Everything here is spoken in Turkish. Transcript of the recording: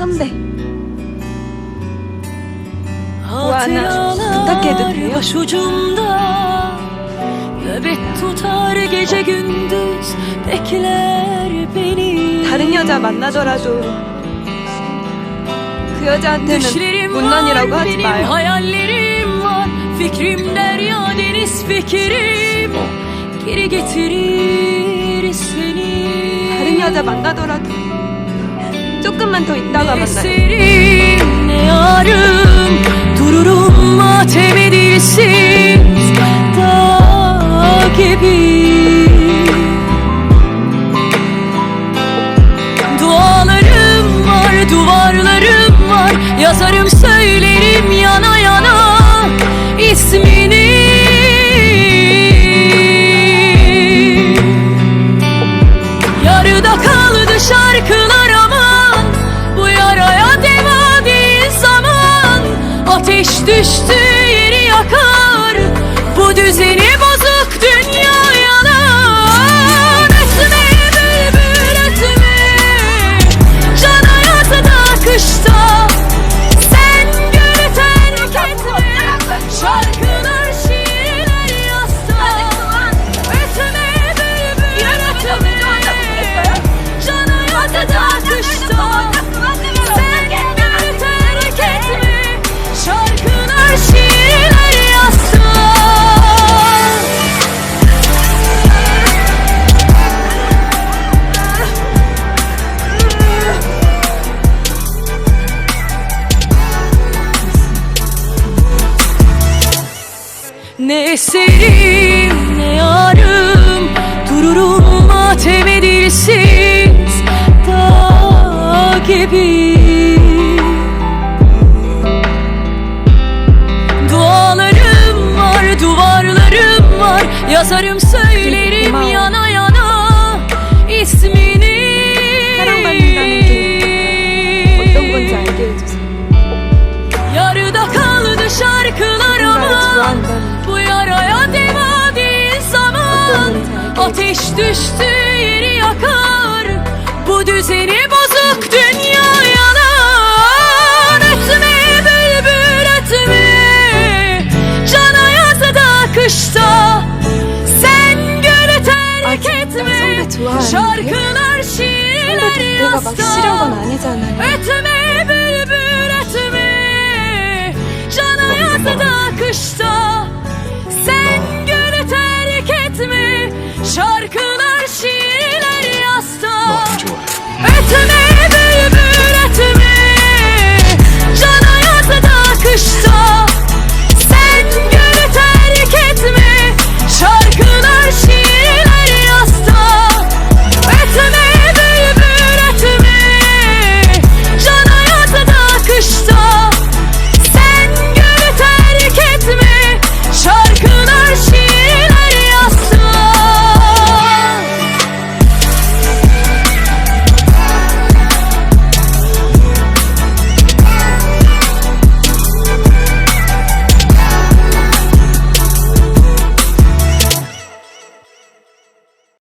선배 하나 부탁해도 돼요? Başucumda Nöbet tutar gece gündüz Bekler beni 다른 여자 만나더라도 그 여자한테는 Düşlerim 못난이라고 var, 하지 benim 마요. hayallerim var Fikrim derya deniz fikrim Geri getirir seni 다른 여자 만나더라도 조금만 더 있다가 Ne 만나요. eserim ne yarım Dururum matemi dilsiz Dağ gibi Dualarım var duvarlarım var Yazarım söylerim yana yana ismini Ateş düştü yeri yakar. Bu düzeni bozuk dünya yanar. Ötme bülbül ötme Can hayatı kışta. Sen gönlü terk etme Şarkılar şiirler yasta. Ötme bülbül ötme Can hayatı kışta Ne eserim ne yarım Dururum matem edilsiz Dağ gibi. Dualarım var duvarlarım var Yazarım söylerim yana zaman Bu yaraya deva değil zaman. Ateş düştü yeri yakar. Bu düzeni bozuk dünya yanar Etme bülbül etme. Cana yazda kışta. Sen gölü terk etme. Şarkılar şiirler yasta. Etme